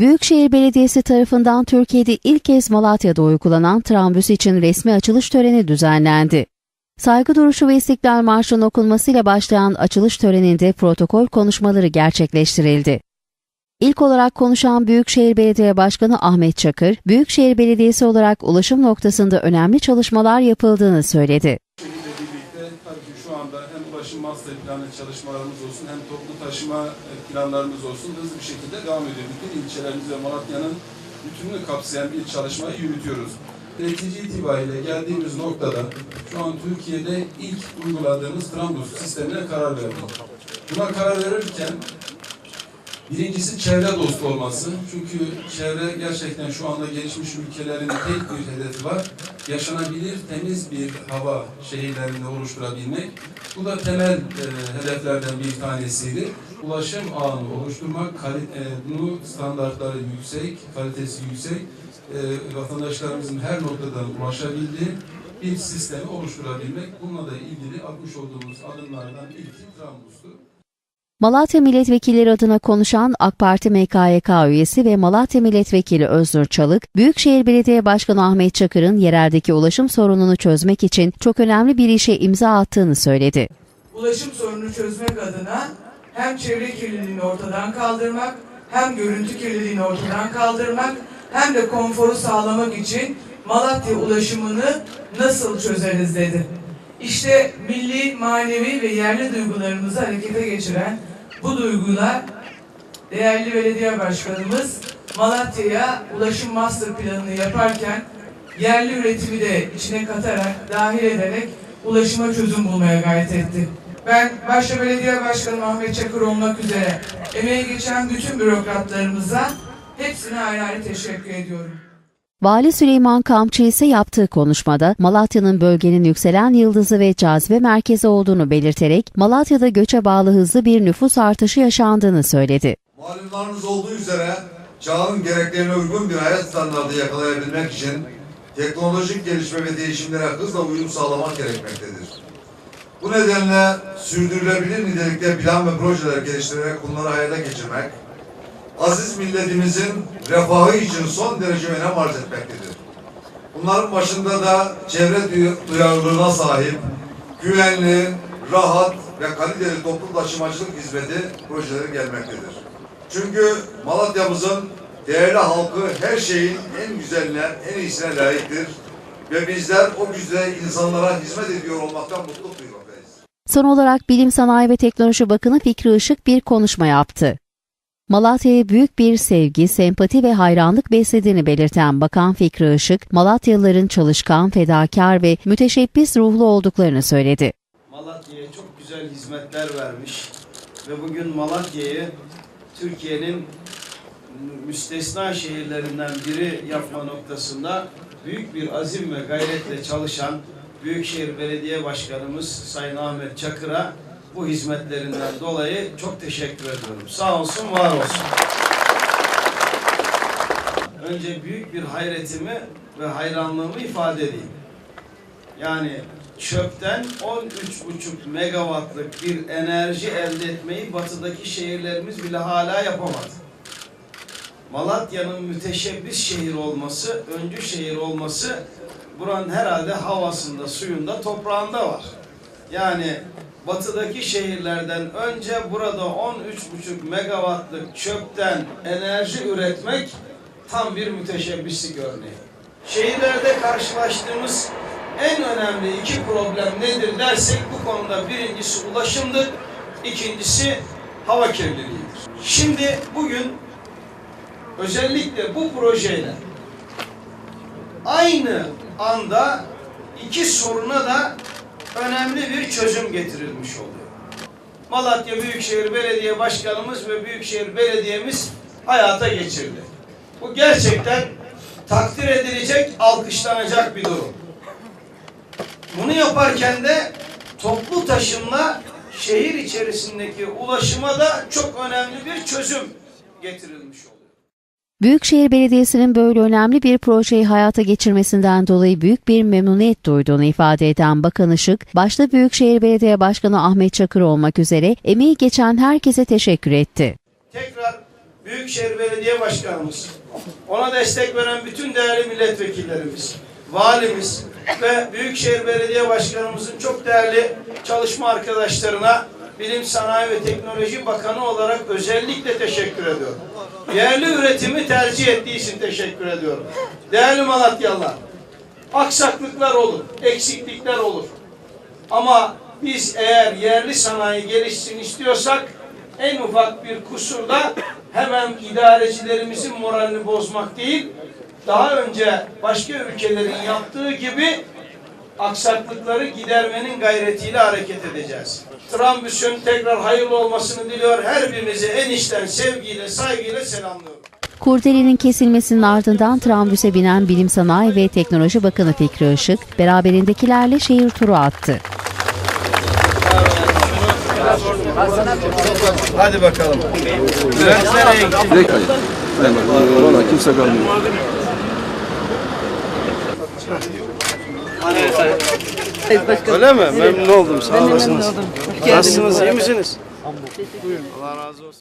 Büyükşehir Belediyesi tarafından Türkiye'de ilk kez Malatya'da uygulanan trambüs için resmi açılış töreni düzenlendi. Saygı duruşu ve İstiklal Marşı'nın okunmasıyla başlayan açılış töreninde protokol konuşmaları gerçekleştirildi. İlk olarak konuşan Büyükşehir Belediye Başkanı Ahmet Çakır, Büyükşehir Belediyesi olarak ulaşım noktasında önemli çalışmalar yapıldığını söyledi. Master planı çalışmalarımız olsun hem toplu taşıma e, planlarımız olsun hızlı bir şekilde devam ediyor. Bütün ilçelerimiz ve Malatya'nın bütününü kapsayan bir çalışmayı yürütüyoruz. Netice itibariyle geldiğimiz noktada şu an Türkiye'de ilk uyguladığımız Trambus sistemine karar verdik. Buna karar verirken Birincisi çevre dostu olması. Çünkü çevre gerçekten şu anda gelişmiş ülkelerin tek bir hedefi var. Yaşanabilir, temiz bir hava şehirlerinde oluşturabilmek. Bu da temel e, hedeflerden bir tanesiydi. Ulaşım ağını oluşturmak, kali, e, bunu standartları yüksek, kalitesi yüksek, e, vatandaşlarımızın her noktadan ulaşabildiği bir sistemi oluşturabilmek. Bununla da ilgili atmış olduğumuz adımlardan ilki Trambus'tu. Malatya Milletvekilleri adına konuşan AK Parti MKYK üyesi ve Malatya Milletvekili Öznur Çalık, Büyükşehir Belediye Başkanı Ahmet Çakır'ın yereldeki ulaşım sorununu çözmek için çok önemli bir işe imza attığını söyledi. ulaşım sorununu çözmek adına hem çevre kirliliğini ortadan kaldırmak, hem görüntü kirliliğini ortadan kaldırmak, hem de konforu sağlamak için Malatya ulaşımını nasıl çözeriz dedi. İşte milli, manevi ve yerli duygularımızı harekete geçiren bu duygular değerli belediye başkanımız Malatya'ya ulaşım master planını yaparken yerli üretimi de içine katarak, dahil ederek ulaşıma çözüm bulmaya gayret etti. Ben başta belediye başkanım Ahmet Çakır olmak üzere emeği geçen bütün bürokratlarımıza hepsine ayrı ayrı teşekkür ediyorum. Vali Süleyman Kamçı ise yaptığı konuşmada Malatya'nın bölgenin yükselen yıldızı ve cazibe merkezi olduğunu belirterek Malatya'da göçe bağlı hızlı bir nüfus artışı yaşandığını söyledi. Malumlarınız olduğu üzere çağın gereklerine uygun bir hayat standartı yakalayabilmek için teknolojik gelişme ve değişimlere hızla uyum sağlamak gerekmektedir. Bu nedenle sürdürülebilir nitelikte plan ve projeler geliştirerek bunları hayata geçirmek, aziz milletimizin refahı için son derece önem arz etmektedir. Bunların başında da çevre duy- duyarlılığına sahip, güvenli, rahat ve kaliteli toplu taşımacılık hizmeti projeleri gelmektedir. Çünkü Malatya'mızın değerli halkı her şeyin en güzeline, en iyisine layıktır. Ve bizler o güzel insanlara hizmet ediyor olmaktan mutluluk duymaktayız. Son olarak Bilim Sanayi ve Teknoloji Bakanı Fikri Işık bir konuşma yaptı. Malatya'ya büyük bir sevgi, sempati ve hayranlık beslediğini belirten Bakan Fikri Işık, Malatyalıların çalışkan, fedakar ve müteşebbis ruhlu olduklarını söyledi. Malatya'ya çok güzel hizmetler vermiş ve bugün Malatya'yı Türkiye'nin müstesna şehirlerinden biri yapma noktasında büyük bir azim ve gayretle çalışan Büyükşehir Belediye Başkanımız Sayın Ahmet Çakır'a bu hizmetlerinden dolayı çok teşekkür ediyorum. Sağ olsun, var olsun. Önce büyük bir hayretimi ve hayranlığımı ifade edeyim. Yani çöpten 13,5 megawattlık bir enerji elde etmeyi batıdaki şehirlerimiz bile hala yapamadı. Malatya'nın müteşebbis şehir olması, öncü şehir olması buranın herhalde havasında, suyunda, toprağında var. Yani batıdaki şehirlerden önce burada 13,5 megawattlık çöpten enerji üretmek tam bir müteşebbislik örneği. Şehirlerde karşılaştığımız en önemli iki problem nedir dersek bu konuda birincisi ulaşımdır, ikincisi hava kirliliğidir. Şimdi bugün özellikle bu projeyle aynı anda iki soruna da önemli bir çözüm getirilmiş oluyor. Malatya Büyükşehir Belediye Başkanımız ve Büyükşehir Belediye'miz hayata geçirdi. Bu gerçekten takdir edilecek, alkışlanacak bir durum. Bunu yaparken de toplu taşımla şehir içerisindeki ulaşıma da çok önemli bir çözüm getirilmiş oluyor. Büyükşehir Belediyesi'nin böyle önemli bir projeyi hayata geçirmesinden dolayı büyük bir memnuniyet duyduğunu ifade eden Bakan Işık, başta Büyükşehir Belediye Başkanı Ahmet Çakır olmak üzere emeği geçen herkese teşekkür etti. Tekrar Büyükşehir Belediye Başkanımız, ona destek veren bütün değerli milletvekillerimiz, valimiz ve Büyükşehir Belediye Başkanımızın çok değerli çalışma arkadaşlarına Bilim, Sanayi ve Teknoloji Bakanı olarak özellikle teşekkür ediyorum. Yerli üretimi tercih ettiği için teşekkür ediyorum. Değerli Malatyalılar, aksaklıklar olur, eksiklikler olur. Ama biz eğer yerli sanayi gelişsin istiyorsak en ufak bir kusurda hemen idarecilerimizin moralini bozmak değil, daha önce başka ülkelerin yaptığı gibi aksaklıkları gidermenin gayretiyle hareket edeceğiz. Trambüs'ün tekrar hayırlı olmasını diliyor. Her birinizi en içten sevgiyle, saygıyla selamlıyorum. Kurdelenin kesilmesinin ardından trambüse binen Bilim Sanayi ve Teknoloji Bakanı Fikri Işık, beraberindekilerle şehir turu attı. Hadi bakalım. Bülent nereye gitti? Direkt hayır. Kalmıyor. Öyle mi? Memnun oldum. Sağ olasınız. Nasılsınız? iyi misiniz? Allah razı olsun.